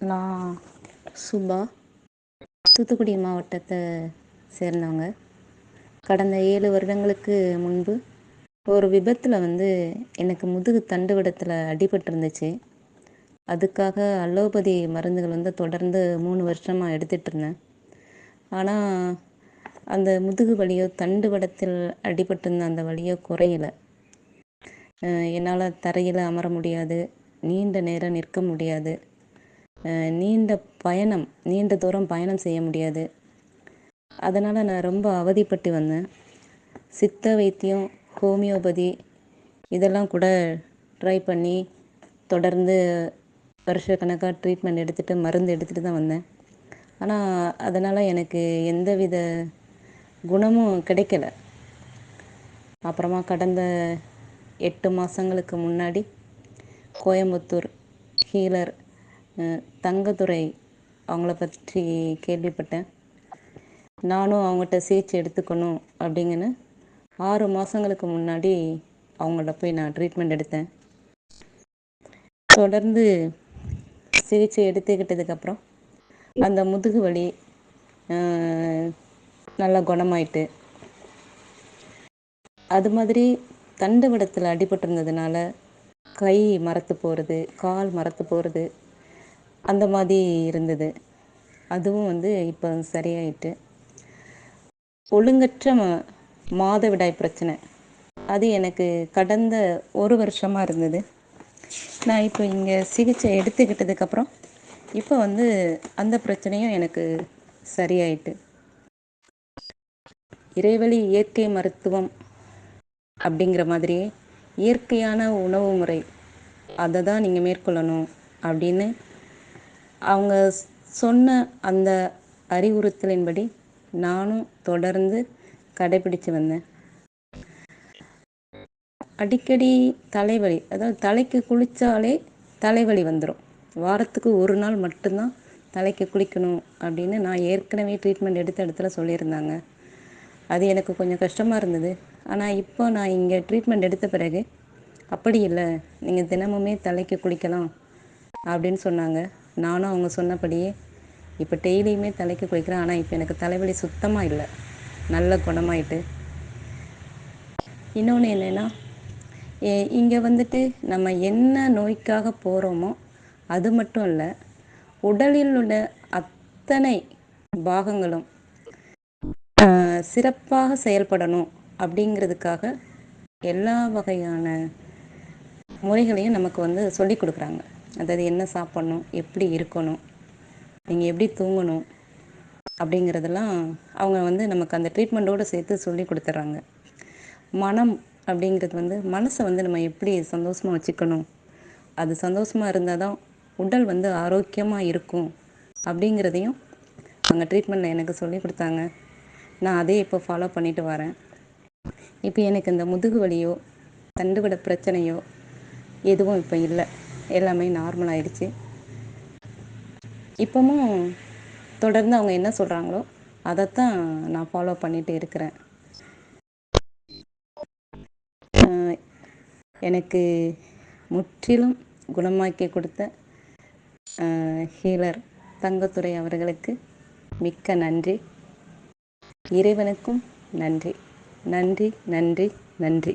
நான் சுபா. தூத்துக்குடி மாவட்டத்தை சேர்ந்தவங்க. கடந்த ஏழு வருடங்களுக்கு முன்பு ஒரு விபத்தில் வந்து எனக்கு முதுகு தண்டுவடத்தில் அடிபட்டிருந்துச்சு. அதுக்காக அலோபதி மருந்துகள் வந்து தொடர்ந்து மூணு வருஷமாக எடுத்துகிட்டு இருந்தேன் ஆனால் அந்த முதுகு வலியோ தண்டுவடத்தில் அடிபட்டிருந்த அந்த வலியோ குறையலை. என்னால் தரையில் அமர முடியாது. நீண்ட நேரம் நிற்க முடியாது. நீண்ட பயணம் நீண்ட தூரம் பயணம் செய்ய முடியாது. அதனால் நான் ரொம்ப அவதிப்பட்டு வந்தேன். சித்த வைத்தியம் ஹோமியோபதி இதெல்லாம் கூட ட்ரை பண்ணி தொடர்ந்து வருஷக்கணக்காக ட்ரீட்மெண்ட் எடுத்துகிட்டு மருந்து எடுத்துகிட்டு தான் வந்தேன். ஆனால் அதனால் எனக்கு எந்தவித குணமும் கிடைக்கல. அப்புறமா கடந்த எட்டு மாதங்களுக்கு முன்னாடி கோயம்புத்தூர் ஹீலர் தங்கதுரை அவங்கள பற்றி கேள்விப்பட்டேன். நானும் அவங்ககிட்ட சிகிச்சை எடுத்துக்கணும் அப்படிங்கன்னு ஆறு மாதங்களுக்கு முன்னாடி அவங்கள்ட்ட போய் நான் ட்ரீட்மெண்ட் எடுத்தேன். தொடர்ந்து சிகிச்சை எடுத்துக்கிட்டதுக்கப்புறம் அந்த முதுகு வலி நல்லா குணமாயிட்டு. அது மாதிரி தண்டுவடத்தில் அடிபட்டிருந்ததுனால கை மரத்து போகிறது கால் மரத்து போகிறது அந்த மாதிரி இருந்தது. அதுவும் வந்து இப்போ சரியாயிட்டு. ஒழுங்கற்ற மாதவிடாய் பிரச்சனை. அது எனக்கு கடந்த ஒரு வருஷமாக இருந்தது. நான் இப்போ இங்கே சிகிச்சை எடுத்துக்கிட்டதுக்கப்புறம் இப்போ வந்து அந்த பிரச்சனையும் எனக்கு சரியாயிட்டு. இறைவழி இயற்கை மருத்துவம் அப்படிங்கிற மாதிரியே இயற்கையான உணவு முறை. அதை தான் நீங்கள் மேற்கொள்ளணும் அப்படின்னு அவங்க சொன்ன அந்த அறிவுறுத்தலின்படி நானும் தொடர்ந்து கடைபிடித்து வந்தேன். அடிக்கடி தலைவலி அதாவது தலைக்கு குளித்தாலே தலைவலி வந்துடும் வாரத்துக்கு ஒரு நாள் மட்டும்தான் தலைக்கு குளிக்கணும் அப்படின்னு நான் ஏற்கனவே ட்ரீட்மெண்ட் எடுத்த இடத்துல சொல்லியிருந்தாங்க. அது எனக்கு கொஞ்சம் கஷ்டமாக இருந்தது. ஆனால் இப்போ நான் இங்கே ட்ரீட்மெண்ட் எடுத்த பிறகு அப்படி இல்லை. நீங்கள் தினமுமே தலைக்கு குளிக்கலாம் அப்படின்னு சொன்னாங்க. நானும் அவங்க சொன்னபடியே இப்போ டெய்லியுமே தலைக்கு குளிக்கிறேன். ஆனால் இப்போ எனக்கு தலைவலி சுத்தமாக இல்லை. நல்ல குணமாயிட்டு. இன்னொன்று என்னென்னா இங்கே வந்துட்டு நம்ம என்ன நோய்க்காக போகிறோமோ அது மட்டும் இல்லை உடலில் உள்ள அத்தனை பாகங்களும் சிறப்பாக செயல்படணும் அப்படிங்கிறதுக்காக எல்லா வகையான முறைகளையும் நமக்கு வந்து சொல்லி கொடுக்குறாங்க. அதாவது என்ன சாப்பிட்ணும் எப்படி இருக்கணும் நீங்கள் எப்படி தூங்கணும் அப்படிங்கிறதெல்லாம் அவங்க வந்து நமக்கு அந்த ட்ரீட்மெண்ட்டோடு சேர்த்து சொல்லி கொடுத்துட்றாங்க மனம் அப்படிங்கிறது வந்து மனசை வந்து நம்ம எப்படி சந்தோஷமாக வச்சுக்கணும்? அது சந்தோஷமாக இருந்தால் தான் உடல் வந்து ஆரோக்கியமாக இருக்கும் அப்படிங்கிறதையும் அங்கே ட்ரீட்மெண்ட்டில் எனக்கு சொல்லி கொடுத்தாங்க. நான் அதே இப்போ ஃபாலோ பண்ணிட்டு வரேன். இப்போ எனக்கு இந்த முதுகு வலியோ தண்டுவட பிரச்சனையோ எதுவும் இப்போ இல்லை. எல்லாமே நார்மல் ஆயிடுச்சு. இப்போவும் தொடர்ந்து அவங்க என்ன சொல்கிறாங்களோ அதைத்தான் நான் ஃபாலோ பண்ணிகிட்டு இருக்கிறேன். எனக்கு முற்றிலும் குணமாக்கி கொடுத்த ஹீலர் தங்கத்துறை அவர்களுக்கு மிக்க நன்றி. இறைவனுக்கும் நன்றி. நன்றி நன்றி நன்றி.